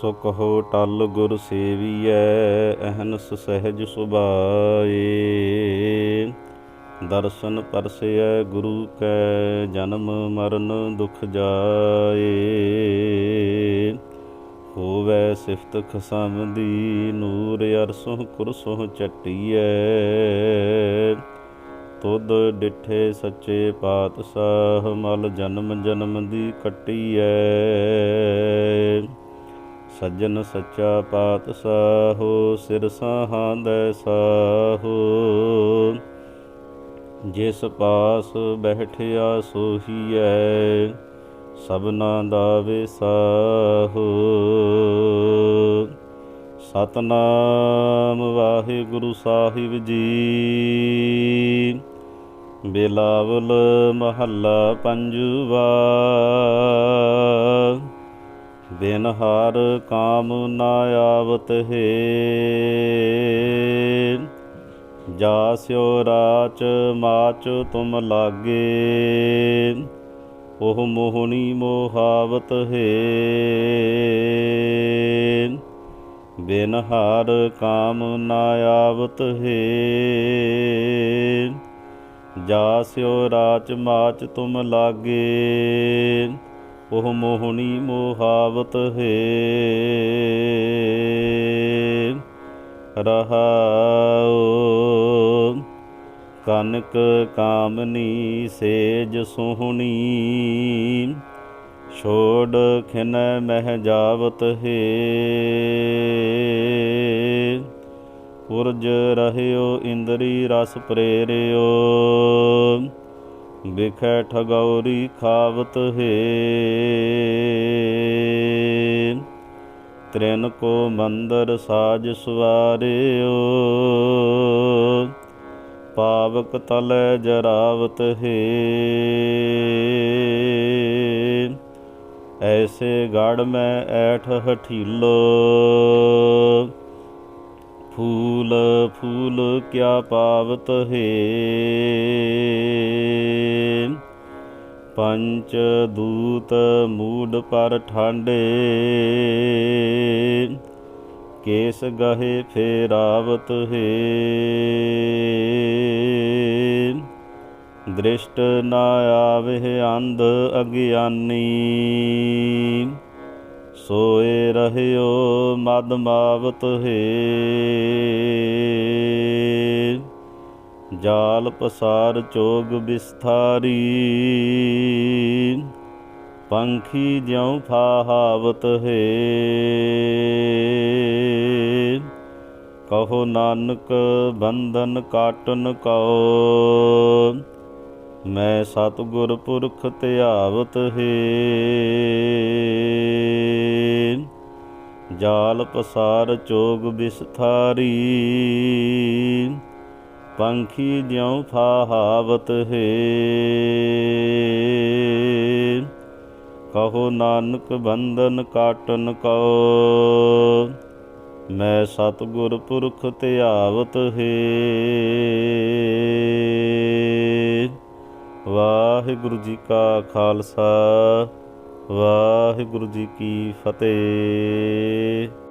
ਸੋ ਕਹੋ ਟਲ ਗੁਰ ਸੇਵੀਐ, ਅਹਨਸ ਸਹਿਜ ਸੁਭਾਏ। ਦਰਸ਼ਨ ਪਰਸੈ ਗੁਰੂ ਕੈ ਜਨਮ ਮਰਨ ਦੁਖ ਜਾਏ। ਹੋਵੇ ਸਿਫਤ ਖਸਮ ਦੀ ਨੂਰ ਅਰਸੋਂ ਕੁਰਸੋਂ ਚਟੀਐ। ਤੁਧ ਡਿਠੇ ਸੱਚੇ ਪਾਤਸ਼ਾਹ ਮਲ ਜਨਮ ਜਨਮ ਦੀ ਕੱਟੀਐ। ਸੱਜਣ ਸੱਚਾ ਪਾਤਸ਼ਾਹੋ, ਸਿਰ ਸਾਹਾਂ ਦੇ ਸਾਹੋ। ਜਿਸ ਪਾਸ ਬੈਠਿਆ ਸੋਹੀਐ, ਸਭਨਾ ਦਾ ਵਿਸਾਹੋ। ਸਤਨਾਮ ਵਾਹਿਗੁਰੂ ਸਾਹਿਬ ਜੀ। ਬਿਲਾਵਲ ਮਹੱਲਾ ਪੰਜਵਾ। ਬਿਨ ਹਰ ਕਾਮ ਨਾ ਆਵਤ ਹੈ। ਜਾ ਸਿਓ ਰਾਚ ਮਾਚ ਤੁਮ ਲਾਗੇ। ਉਹ ਮੋਹਣੀ ਮੋਹਾਵਤ ਹੈ। ਬਿਨ ਹਰ ਕਾਮ ਨਾ ਆਵਤ ਹੈ। ਜਾ ਸਿਓ ਰਾਚ ਮਾਚ ਤੁਮ ਲਾਗੇ। ਉਹ ਮੋਹਣੀ ਮੋਹਾਵਤ ਹੈ। ਰਹਾਉ, ਕਨਕ ਕਾਮਨੀ ਸੇਜ ਸੋਹਣੀ, ਛੋੜ ਖਿਨ ਮਹਿ ਜਾਵਤ ਹੈ। ਉਰਜ ਰਹਿਓ, ਇੰਦਰੀ ਰਸ ਪ੍ਰੇਰਿਓ ਵਿਖੈ ਠਗੌਰੀ ਖਾਵਤ ਹੈ ਤ੍ਰਿਨ ਕੋ ਮੰਦਰ ਸਾਜ ਸਵਾਰਿਓ। ਪਾਵਕ ਤਲ ਜਰਾਵਤ ਹੈ ਐਸੇ ਗੜ ਮੈਂ ਐਠ ਹਠੀਲੋ। ਫੂਲ ਫੂਲ ਕਿਆ ਪਾਵਤ ਹੈ? ਪੰਚ ਦੂਤ ਮੂਡ ਪਰ ਠਾਂਡੇ, ਕੇਸ ਗਹੇ ਫੇਰਾਵਤ ਹੈ? ਦ੍ਰਿਸ਼ਟ ਨਾ ਆਵੇ ਅੰਧ ਅਗਿਆਨੀ, ਸੋਏ ਰਹਿਓ ਮਦ ਮਾਵਤ ਹੈ। ਜਾਲ ਪਸਾਰ ਚੋਗ ਵਿਸਥਾਰੀ ਪੰਖੀ ਜਿਉ ਫਾਹਾਵਤ ਹੈ। ਕਹੋ ਨਾਨਕ, ਬੰਧਨ ਕਾਟਨ ਕਉ। ਮੈਂ ਸਤਿਗੁਰ ਪੁਰਖ ਧਿਆਵਤ ਹੈ। ਜਾਲ ਪਸਾਰ ਚੋਗ ਵਿਸਥਾਰੀ ਪੰਖੀ ਜਿਉ ਫਾਹਾਵਤ ਹੈ। ਕਹੋ ਨਾਨਕ ਬੰਧਨ ਕਾਟਨ ਕਉ। ਮੈਂ ਸਤਿਗੁਰ ਪੁਰਖ ਧਿਆਵਤ ਹੈ। ਵਾਹਿਗੁਰੂ ਜੀ ਕਾ ਖਾਲਸਾ। ਵਾਹਿਗੁਰੂ ਜੀ ਕੀ ਫਤਿਹ।